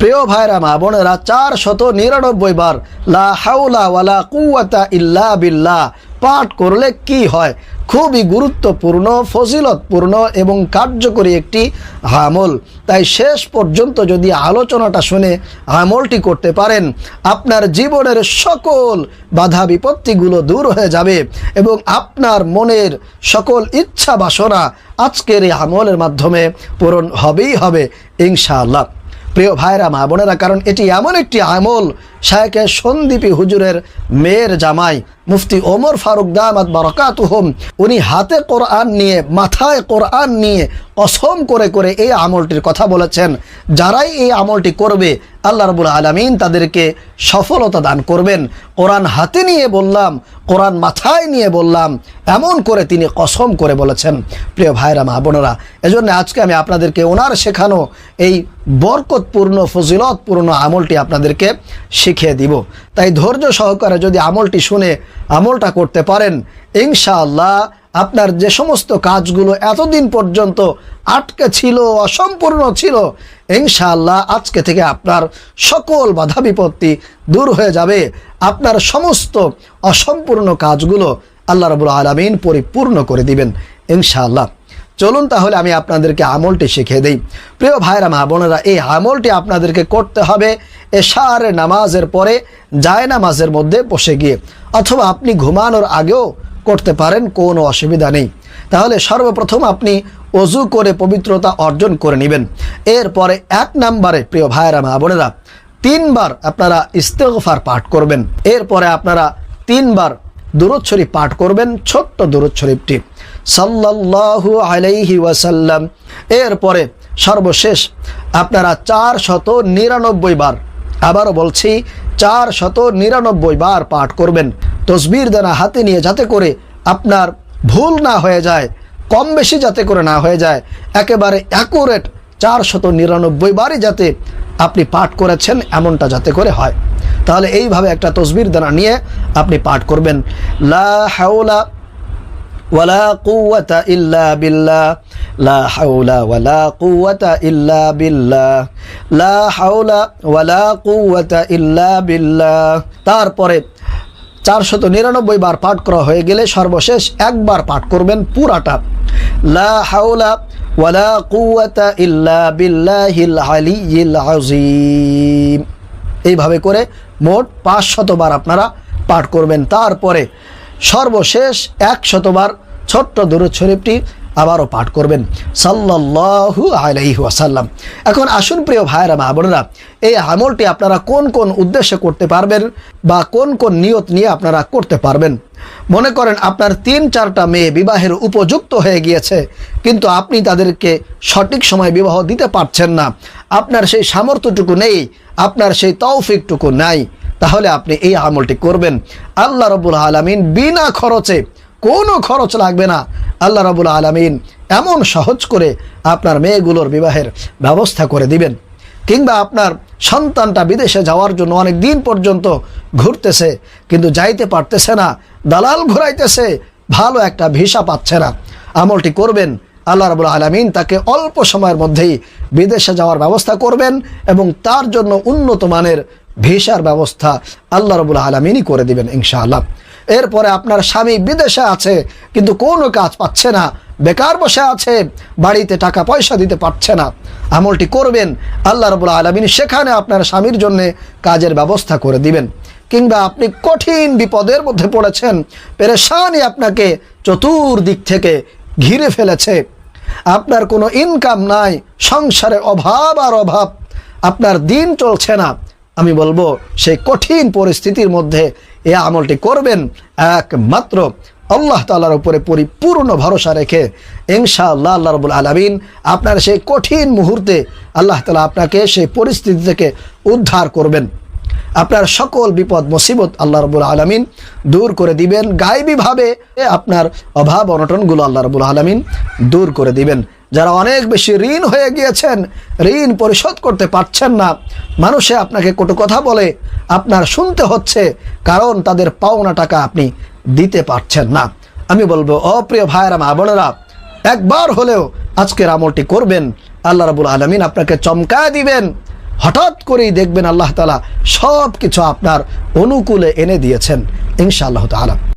প্রিয় ভাইরা, মা বোনেরা চার শত নিরানব্বই বার লা কুয়াতা ইল্লা বিল্লাহ পাঠ করলে কি হয়? খুবই গুরুত্বপূর্ণ, ফজিলতপূর্ণ এবং কার্যকরী একটি আমল। তাই শেষ পর্যন্ত যদি আলোচনাটা শুনে আমলটি করতে পারেন, আপনার জীবনের সকল বাধা বিপত্তিগুলো দূর হয়ে যাবে এবং আপনার মনের সকল ইচ্ছা বাসনা আজকের এই আমলের মাধ্যমে পূরণ হবেই হবে, ইনশাআল্লাহ। প্রিয় ভাইরা মা বোনেরা কারণ এটি এমন একটি আমল শায়কে সন্দীপী হুজুরের মেয়ের জামাই মুফতি ওমর ফারুক দামাত বরকাতুহম। উনি হাতে কোরআন নিয়ে, মাথায় কোরআন নিয়ে অসম করে করে এই আমলটির কথা বলেছেন। যারাই এই আমলটি করবে, আল্লাহ রবুল আলমিন তাদেরকে সফলতা দান করবেন। কোরআন হাতে নিয়ে বললাম, কোরআন মাথায় নিয়ে বললাম, এমন করে তিনি কসম করে বলেছেন। প্রিয় ভাইরা, মা বোনেরা, এজন্য আজকে আমি আপনাদেরকে ওনার শেখানো এই বরকতপূর্ণ, ফজিলতপূর্ণ আমলটি আপনাদেরকে শিখিয়ে দিব। তাই ধৈর্য সহকারে যদি আমলটি শুনে আমলটা করতে পারেন, ইনশাআল্লাহ আপনার যে সমস্ত কাজগুলো এতদিন পর্যন্ত আটকে ছিল, অসম্পূর্ণ ছিল, ইনশাআল্লাহ আজকে থেকে আপনার সকল বাধা বিপত্তি দূর হয়ে যাবে। আপনার সমস্ত অসম্পূর্ণ কাজগুলো আল্লাহ রবুল আলমিন পরিপূর্ণ করে দিবেন, ইনশাআল্লাহ। চলুন তাহলে আমি আপনাদেরকে আমলটি শিখিয়ে দিই। প্রিয় ভাইরা মা বোনেরা, এই আমলটি আপনাদেরকে করতে হবে এশার নামাজের পরে জায় নামাজের মধ্যে বসে গিয়ে। অথবা আপনি ঘুমানোর আগেও করতে পারেন, কোনো অসুবিধা নেই। তাহলে সর্বপ্রথম আপনি অজু করে পবিত্রতা অর্জন করে নেবেন। এরপরে এক নম্বরে, প্রিয় ভাইরা মা বোনেরা, তিনবার আপনারা ইস্তেগফার পাঠ করবেন। এরপরে আপনারা তিনবার শরীফ পাঠ করবেন, ছোট্ট দুরুদ শরীফটি। সাল্লাল্লাহু আলাইহি ওয়াসাল্লাম। এরপরে সর্বশেষ আপনারা চার শত নিরানব্বই বার আবারও বলছি চার শত নিরানব্বই বার পাঠ করবেন। তসবির দানা হাতে নিয়ে যাতে করে আপনার ভুল না হয়ে যায় কম বেশি যাতে করে না হয়ে যায়, একেবারে অ্যাকুরেট চার শত নিরানব্বই বারই যাতে আপনি পাঠ করেছেন, এমনটা যাতে করে হয়। তাহলে এইভাবে একটা তসবির দানা নিয়ে আপনি পাঠ করবেন। লা হাওলা ওয়ালা ইল্লা বিল্লাহ, লা হাওলা ওয়ালা কুওয়াতা ইল্লা বিল্লাহ, লা ওয়ালা কুওয়াতা ইল্লা বিল্লাহ। তারপরে চারশত নিরানব্বই বার পাঠ করা হয়ে গেলে সর্বশেষ একবার পাঠ করবেন পুরাটা। লা হাওলা ওয়ালা কুওয়াতা ইল্লা বিল্লাহিল আলিয়্যিল আযীম। এইভাবে করে মোট পাঁচ শতবার আপনারা পাঠ করবেন। তারপরে সর্বশেষ এক শতবার ছোট্ট দূরত শরীফটি আবারও পাঠ করবেন। সাল্লাল্লাহু আলাইহি ওয়াসাল্লাম। এখন আসুন প্রিয় ভাইরা মা বোনেরা, এই আমলটি আপনারা কোন কোন উদ্দেশ্যে করতে পারবেন বা কোন কোন নিয়ত নিয়ে আপনারা করতে পারবেন? মনে করেন আপনার তিন চারটা মেয়ে বিবাহের উপযুক্ত হয়ে গিয়েছে, কিন্তু আপনি তাদেরকে সঠিক সময় বিবাহ দিতে পারছেন না। আপনার সেই সামর্থ্যটুকু নেই, আপনার সেই তৌফিকটুকু নাই। তাহলে আপনি এই আমলটি করবেন। আল্লাহ রবুল আলমিন বিনা খরচে কোনো খরচ লাগবে না। আল্লাহ রবুল আলমিন এমন সহজ করে আপনার মেয়েগুলোর বিবাহের ব্যবস্থা করে দিবেন। কিংবা আপনার সন্তানটা বিদেশে যাওয়ার জন্য অনেক দিন পর্যন্ত ঘুরতেছে, কিন্তু যাইতে পারতেছে না, দালাল ঘুরাইতেছে, ভালো একটা ভিসা পাচ্ছে না। আমলটি করবেন, আল্লাহ রবুল আলমিন তাকে অল্প সময়ের মধ্যেই বিদেশে যাওয়ার ব্যবস্থা করবেন এবং তার জন্য উন্নত মানের ভিসার ব্যবস্থা আল্লাহ রবুল আলমিনই করে দিবেন ইনশাআল্লাহ। এরপরে আপনার স্বামী বিদেশে আছে, কিন্তু কোনো কাজ পাচ্ছে না, বেকার বসে আছে, বাড়িতে টাকা পয়সা দিতে পারছে না, আমলটি করবেন, আল্লাহ রবুল আলমিন সেখানে আপনার স্বামীর জন্য কাজের ব্যবস্থা করে দিবেন। কিংবা আপনি কঠিন বিপদের মধ্যে পড়েছেন, পেরেশানি আপনাকে চতুর্দিক থেকে ঘিরে ফেলেছে। আপনার কোনো ইনকাম নাই, সংসারে অভাব আর অভাব, আপনার দিন চলছে না আমি বলব, সেই কঠিন পরিস্থিতির মধ্যে এ আমলটি করবেন একমাত্র আল্লাহ তালার উপরে পরিপূর্ণ ভরসা রেখে ইনশাআল্লাহ আল্লাহ রবুল আলমিন আপনার সেই কঠিন মুহূর্তে আল্লাহ তালা আপনাকে সেই পরিস্থিতি থেকে উদ্ধার করবেন। আপনার সকল বিপদ, মুসিবত আল্লাহ রবুল আলমিন দূর করে দিবেন। গায়েবীভাবে আপনার অভাব, অনটনগুলো আল্লাহ রবুল আলমিন দূর করে দিবেন। যারা অনেক বেশি ঋণ হয়ে গিয়েছেন, ঋণ পরিশোধ করতে পারছেন না। মানুষে আপনাকে কটু কথা বলে, আপনার শুনতে হচ্ছে, কারণ তাদের পাওনা টাকা আপনি দিতে পারছেন না। আমি বলব অপ্রিয় ভাইয়েরা, মা বোনেরা, একবার হলেও আজকের আমলটি করবেন, আল্লাহ রাবুল আলমিন আপনাকে চমকায় দিবেন। হঠাৎ করেই দেখবেন আল্লাহ তালা সব কিছু আপনার অনুকূলে এনে দিয়েছেন, ইনশাআল্লাহ তালা